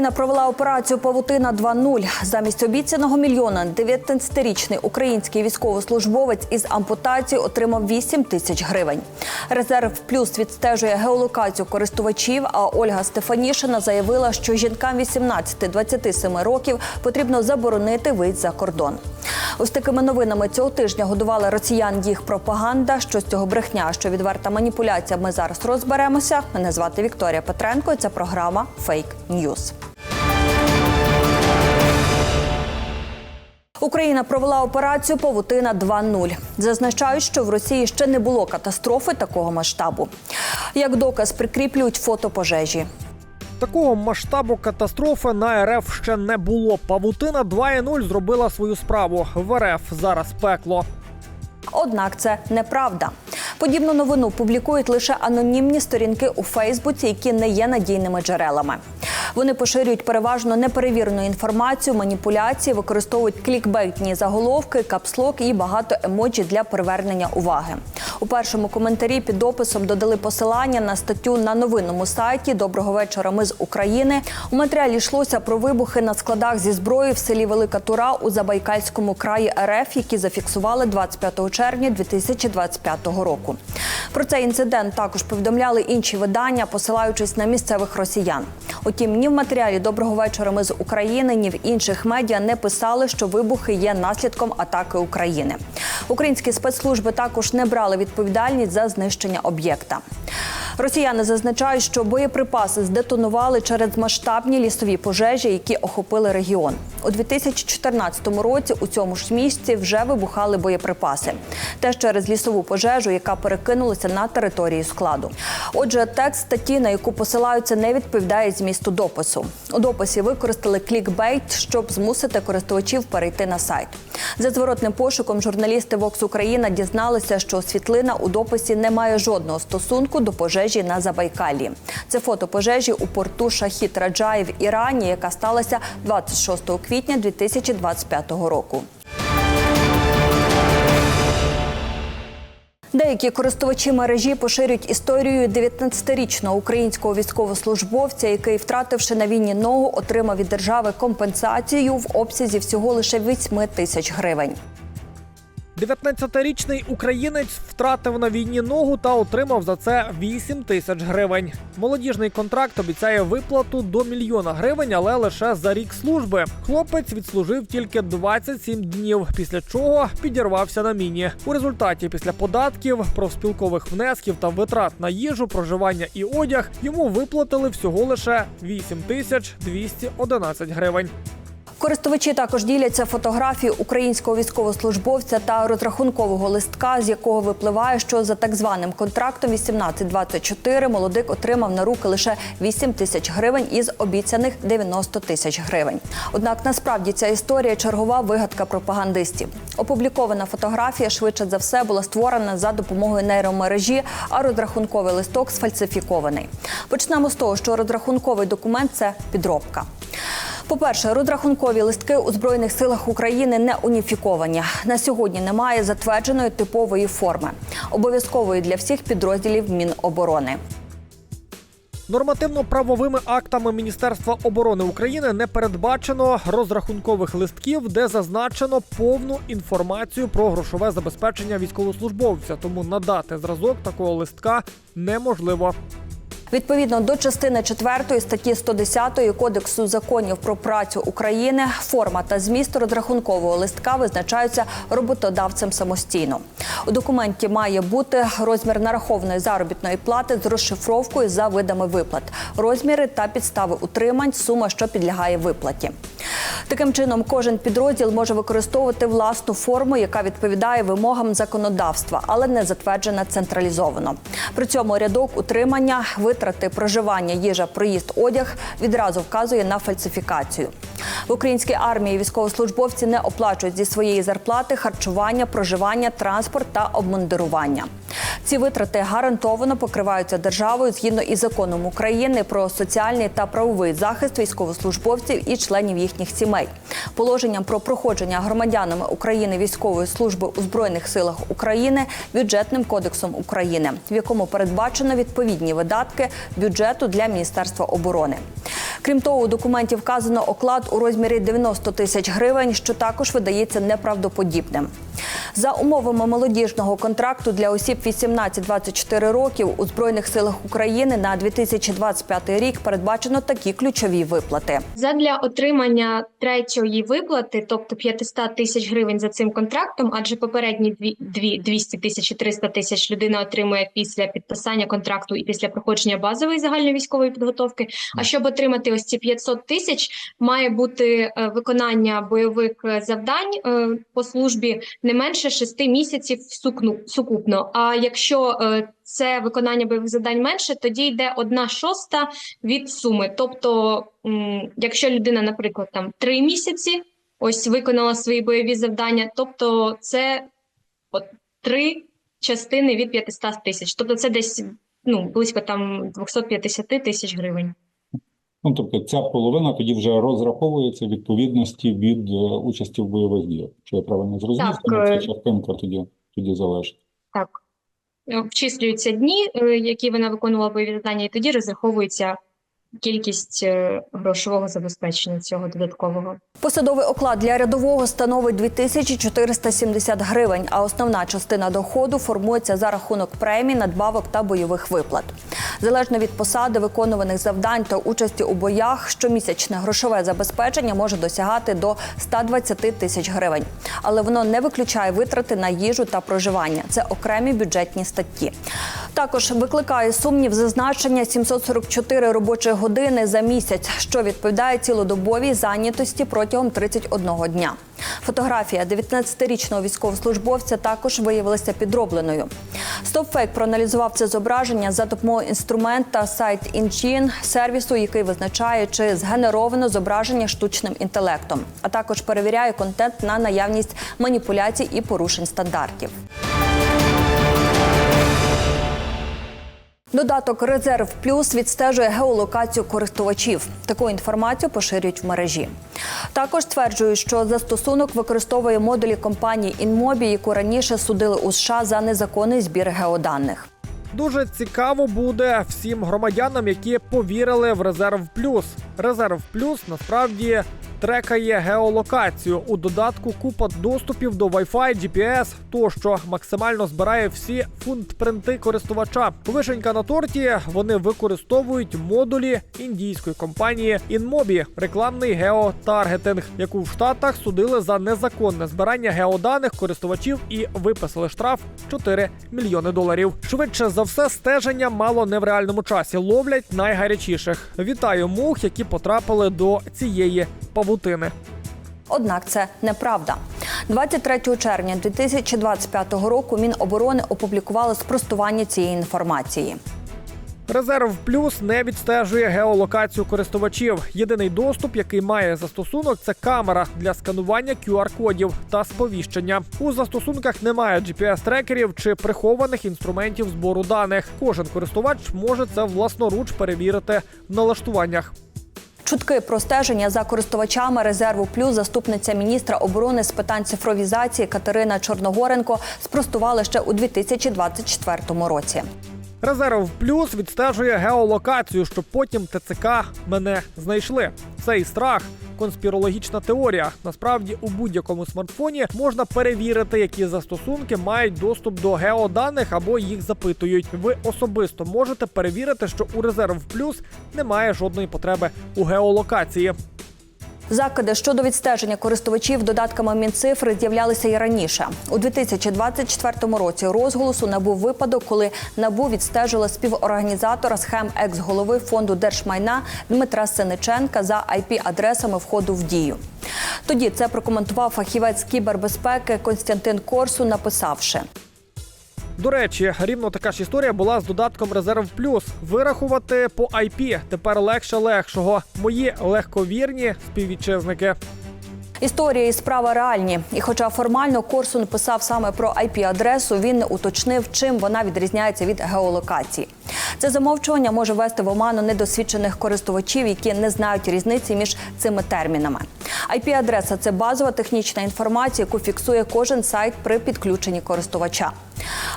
Україна провела операцію Павутина 2.0. Замість обіцяного мільйона 19-річний український військовослужбовець із ампутацією отримав 8 тисяч гривень. Резерв плюс відстежує геолокацію користувачів. А Ольга Стефанішина заявила, що жінкам 18-27 років потрібно заборонити виїзд за кордон. Ось такими новинами цього тижня годувала росіян їх пропаганда. Що з цього брехня, що відверта маніпуляція. Ми зараз розберемося. Мене звати Вікторія Петренко. Це програма Фейк Ньюз. Україна провела операцію Павутина 2.0. Зазначають, що в Росії ще не було катастрофи такого масштабу. Як доказ прикріплюють фото пожежі. Такого масштабу катастрофи на РФ ще не було. Павутина 2.0 зробила свою справу. В РФ зараз пекло. Однак це неправда. Подібну новину публікують лише анонімні сторінки у Фейсбуці, які не є надійними джерелами. Вони поширюють переважно неперевірену інформацію, маніпуляції, використовують клікбейтні заголовки, капслок і багато емоджі для привернення уваги. У першому коментарі під описом додали посилання на статтю на новинному сайті Доброго вечора. Ми з України. У матеріалі йшлося про вибухи на складах зі зброї в селі Велика Тура у Забайкальському краї РФ, які зафіксували 25 червня 2025 року. Про цей інцидент також повідомляли інші видання, посилаючись на місцевих росіян. Утім, ні в матеріалі Доброго вечора. Ми з України, ні в інших медіа не писали, що вибухи є наслідком атаки України. Українські спецслужби також не брали відповідальність за знищення об'єкта. Росіяни зазначають, що боєприпаси здетонували через масштабні лісові пожежі, які охопили регіон. У 2014 році у цьому ж місці вже вибухали боєприпаси. Теж через лісову пожежу, яка перекинулася на території складу. Отже, текст статті, на яку посилаються, не відповідає змісту допису. У дописі використали клікбейт, щоб змусити користувачів перейти на сайт. За зворотним пошуком журналісти Vox Україна дізналися, що світлина у дописі не має жодного стосунку до пожежі на Забайкалі. Це фото пожежі у порту Шахіт Раджаї в Ірані, яка сталася 26 квітня 2025 року. Деякі користувачі мережі поширюють історію 19-річного українського військовослужбовця, який, втративши на війні ногу, отримав від держави компенсацію в обсязі всього лише 8 тисяч гривень. 19-річний українець втратив на війні ногу та отримав за це 8 тисяч гривень. Молодіжний контракт обіцяє виплату до мільйона гривень, але лише за рік служби. Хлопець відслужив тільки 27 днів, після чого підірвався на міні. У результаті, після податків, профспілкових внесків та витрат на їжу, проживання і одяг йому виплатили всього лише 8 тисяч 211 гривень. Користувачі також діляться фотографією українського військовослужбовця та розрахункового листка, з якого випливає, що за так званим контрактом 18-24 молодик отримав на руки лише 8 тисяч гривень із обіцяних 90 тисяч гривень. Однак насправді ця історія чергова вигадка пропагандистів. Опублікована фотографія швидше за все була створена за допомогою нейромережі, а розрахунковий листок сфальсифікований. Почнемо з того, що розрахунковий документ це підробка. По-перше, розрахункові листки у збройних силах України не уніфіковані. На сьогодні немає затвердженої типової форми, обов'язкової для всіх підрозділів Міноборони. Нормативно-правовими актами Міністерства оборони України не передбачено розрахункових листків, де зазначено повну інформацію про грошове забезпечення військовослужбовця. Тому надати зразок такого листка неможливо. Відповідно до частини 4 статті 110 Кодексу законів про працю України, форма та зміст розрахункового листка визначаються роботодавцем самостійно. У документі має бути розмір нарахованої заробітної плати з розшифровкою за видами виплат, розміри та підстави утримань, сума, що підлягає виплаті. Таким чином, кожен підрозділ може використовувати власну форму, яка відповідає вимогам законодавства, але не затверджена централізовано. При цьому рядок утримання, витрати проживання, їжа, проїзд, одяг відразу вказує на фальсифікацію. В українській армії військовослужбовці не оплачують зі своєї зарплати харчування, проживання, транспорт та обмундирування. Ці витрати гарантовано покриваються державою згідно із законом України про соціальний та правовий захист військовослужбовців і членів їхніх сімей, положенням про проходження громадянами України військової служби у збройних силах України, бюджетним кодексом України, в якому передбачено відповідні видатки бюджету для Міністерства оборони. Крім того, у документі вказано оклад у розмірі 90 тисяч гривень, що також видається неправдоподібним. За умовами молодіжного контракту для осіб 18-24 років у збройних силах України на 2025 рік передбачено такі ключові виплати. Задля отримання третьої виплати, тобто 500 тисяч гривень за цим контрактом, адже попередні дві, дві 200 тисяч і 300 тисяч людина отримує після підписання контракту і після проходження базової загальної військової підготовки. А щоб отримати ось ці 500 тисяч, має бути е, виконання бойових е, завдань е, по службі не менше 6 місяців сукупно. А якщо е, це виконання бойових завдань менше, тоді йде одна шоста від суми. Тобто, якщо людина, наприклад, там три місяці ось виконала свої бойові завдання, тобто це от три частини від 500 тисяч. Тобто це десь ну близько там 250 тисяч гривень. Ну, тобто ця половина тоді вже розраховується в відповідності від е, участі в бойових діях. Чи я правильно зрозумів, тому е, ця частинка тоді, тоді залежить. Так. Вчислюються дні, е, які вона виконувала бойові завдання, і тоді розраховується кількість е, грошового забезпечення цього додаткового. Посадовий оклад для рядового становить 2470 гривень, а основна частина доходу формується за рахунок премій, надбавок та бойових виплат. Залежно від посади, виконуваних завдань та участі у боях, щомісячне грошове забезпечення може досягати до 120 тисяч гривень. Але воно не виключає витрати на їжу та проживання. Це окремі бюджетні статті. Також викликає сумнів зазначення 744 робочі години за місяць, що відповідає цілодобовій зайнятості протягом 31 дня. Фотографія 19-річного військовослужбовця також виявилася підробленою. StopFake проаналізував це зображення за допомогою інструмента сайт Engine, сервісу, який визначає, чи згенеровано зображення штучним інтелектом, а також перевіряє контент на наявність маніпуляцій і порушень стандартів. Додаток Резерв Плюс відстежує геолокацію користувачів. Таку інформацію поширюють в мережі. Також стверджують, що застосунок використовує модулі компанії Інмобі, яку раніше судили у США за незаконний збір геоданих. Дуже цікаво буде всім громадянам, які повірили в резерв плюс. Резерв плюс насправді трекає геолокацію. У додатку купа доступів до Wi-Fi, GPS, тощо максимально збирає всі фунтпринти користувача. Вишенька на торті вони використовують модулі індійської компанії InMobi, рекламний геотаргетинг, яку в Штатах судили за незаконне збирання геоданих користувачів і виписали штраф 4 мільйони доларів. Швидше за все, стеження мало не в реальному часі. Ловлять найгарячіших. Вітаю мух, які потрапили до цієї павутини. Однак це неправда. 23 червня 2025 року Міноборони опублікувало спростування цієї інформації. Резерв Плюс не відстежує геолокацію користувачів. Єдиний доступ, який має застосунок, це камера для сканування QR-кодів та сповіщення. У застосунках немає GPS-трекерів чи прихованих інструментів збору даних. Кожен користувач може це власноруч перевірити в налаштуваннях. Чутки про стеження за користувачами резерву плюс заступниця міністра оборони з питань цифровізації Катерина Чорногоренко спростували ще у 2024 році. Резерв Плюс відстежує геолокацію, щоб потім ТЦК мене знайшли. Цей страх. Конспірологічна теорія. Насправді у будь-якому смартфоні можна перевірити, які застосунки мають доступ до геоданих або їх запитують. Ви особисто можете перевірити, що у резерв плюс немає жодної потреби у геолокації. Закиди щодо відстеження користувачів додатками Мінцифри з'являлися і раніше. У 2024 році розголосу набув випадок, коли набу відстежила співорганізатора схем екс-голови фонду держмайна Дмитра Синиченка за IP-адресами входу в дію. Тоді це прокоментував фахівець кібербезпеки Константин Корсу, написавши. До речі, рівно така ж історія була з додатком Резерв Плюс. Вирахувати по IP тепер легше легшого. Мої легковірні співвітчизники. Історія і справа реальні. І хоча формально Корсун писав саме про IP-адресу, він не уточнив, чим вона відрізняється від геолокації. Це замовчування може вести в оману недосвідчених користувачів, які не знають різниці між цими термінами. IP-адреса це базова технічна інформація, яку фіксує кожен сайт при підключенні користувача.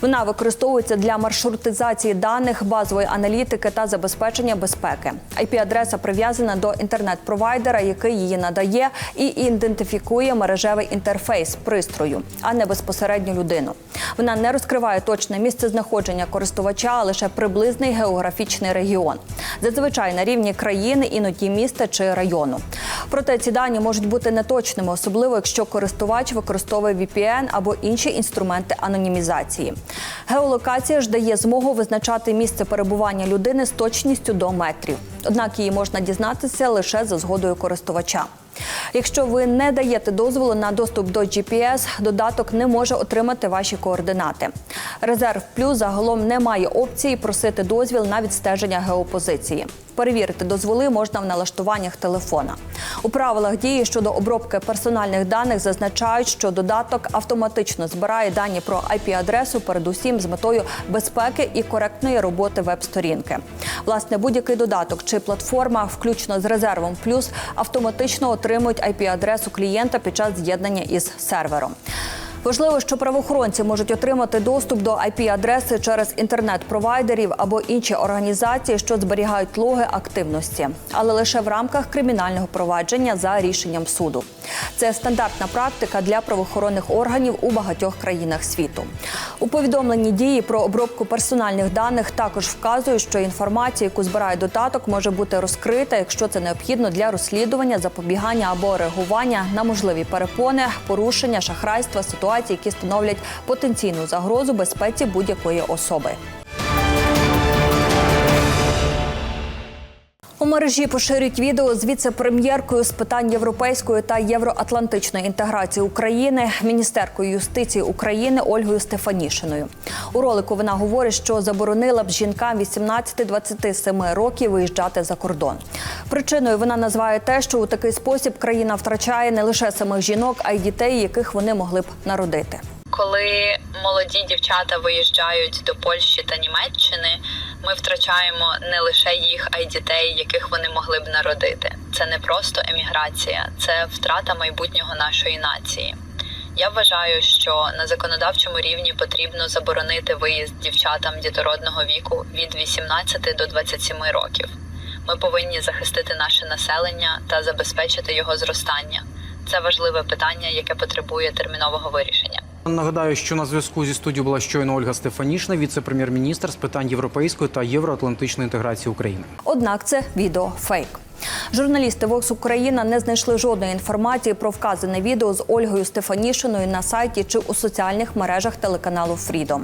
Вона використовується для маршрутизації даних, базової аналітики та забезпечення безпеки. IP-адреса прив'язана до інтернет-провайдера, який її надає, і ідентифікує мережевий інтерфейс пристрою, а не безпосередню людину. Вона не розкриває точне місце знаходження користувача, а лише приблизний географічний регіон. Зазвичай на рівні країни, іноді міста чи району. Проте ці дані можуть бути неточними, особливо якщо користувач використовує VPN або інші інструменти анонімізації. Геолокація ж дає змогу визначати місце перебування людини з точністю до метрів. Однак її можна дізнатися лише за згодою користувача. Якщо ви не даєте дозволу на доступ до GPS, додаток не може отримати ваші координати. Резерв Плюс загалом не має опції просити дозвіл на відстеження геопозиції. Перевірити дозволи можна в налаштуваннях телефона. У правилах дії щодо обробки персональних даних зазначають, що додаток автоматично збирає дані про IP-адресу, передусім з метою безпеки і коректної роботи веб-сторінки. Власне, будь-який додаток чи платформа, включно з резервом плюс, автоматично отримують IP-адресу клієнта під час з'єднання із сервером. Важливо, що правоохоронці можуть отримати доступ до IP-адреси через інтернет-провайдерів або інші організації, що зберігають логи активності, але лише в рамках кримінального провадження за рішенням суду. Це стандартна практика для правоохоронних органів у багатьох країнах світу. У повідомленні дії про обробку персональних даних також вказують, що інформація, яку збирає додаток, може бути розкрита, якщо це необхідно для розслідування, запобігання або реагування на можливі перепони, порушення, шахрайства, ситуації, які становлять потенційну загрозу безпеці будь-якої особи. У мережі поширюють відео з віце-прем'єркою з питань європейської та євроатлантичної інтеграції України, міністеркою юстиції України Ольгою Стефанішиною. У ролику вона говорить, що заборонила б жінкам 18-27 років виїжджати за кордон. Причиною вона називає те, що у такий спосіб країна втрачає не лише самих жінок, а й дітей, яких вони могли б народити. Коли молоді дівчата виїжджають до Польщі та Німеччини, ми втрачаємо не лише їх, а й дітей, яких вони могли б народити. Це не просто еміграція, це втрата майбутнього нашої нації. Я вважаю, що на законодавчому рівні потрібно заборонити виїзд дівчатам дітородного віку від 18 до 27 років. Ми повинні захистити наше населення та забезпечити його зростання. Це важливе питання, яке потребує термінового вирішення. Нагадаю, що на зв'язку зі студією була щойно Ольга Стефанішна, віце-прем'єр-міністр з питань європейської та євроатлантичної інтеграції України. Однак це відео фейк. Журналісти Vox Україна не знайшли жодної інформації про вказане відео з Ольгою Стефанішиною на сайті чи у соціальних мережах телеканалу Freedom.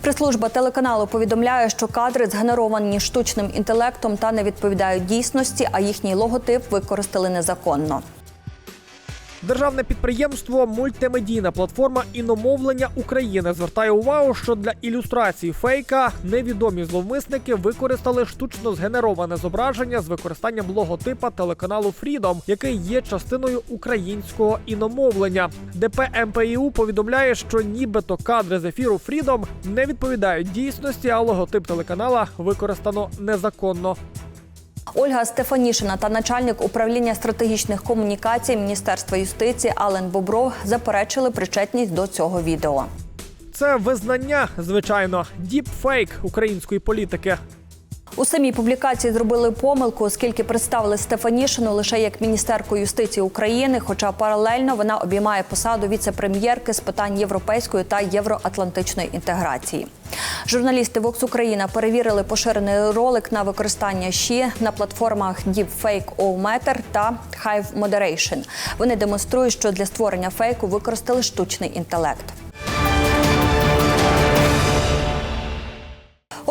Прес-служба телеканалу повідомляє, що кадри згенеровані штучним інтелектом та не відповідають дійсності, а їхній логотип використали незаконно. Державне підприємство Мультимедійна платформа іномовлення України звертає увагу, що для ілюстрації фейка невідомі зловмисники використали штучно згенероване зображення з використанням логотипа телеканалу Freedom, який є частиною українського іномовлення. ДП МПІУ повідомляє, що нібито кадри з ефіру Freedom не відповідають дійсності, а логотип телеканала використано незаконно. Ольга Стефанішина та начальник управління стратегічних комунікацій Міністерства юстиції Ален Бобров заперечили причетність до цього відео. Це визнання, звичайно, діпфейк української політики. У самій публікації зробили помилку, оскільки представили Стефанішину лише як міністерку юстиції України, хоча паралельно вона обіймає посаду віце-прем'єрки з питань європейської та євроатлантичної інтеграції. Журналісти Vox Україна перевірили поширений ролик на використання ЩІ на платформах Deepfake All Matter та Hive Moderation. Вони демонструють, що для створення фейку використали штучний інтелект.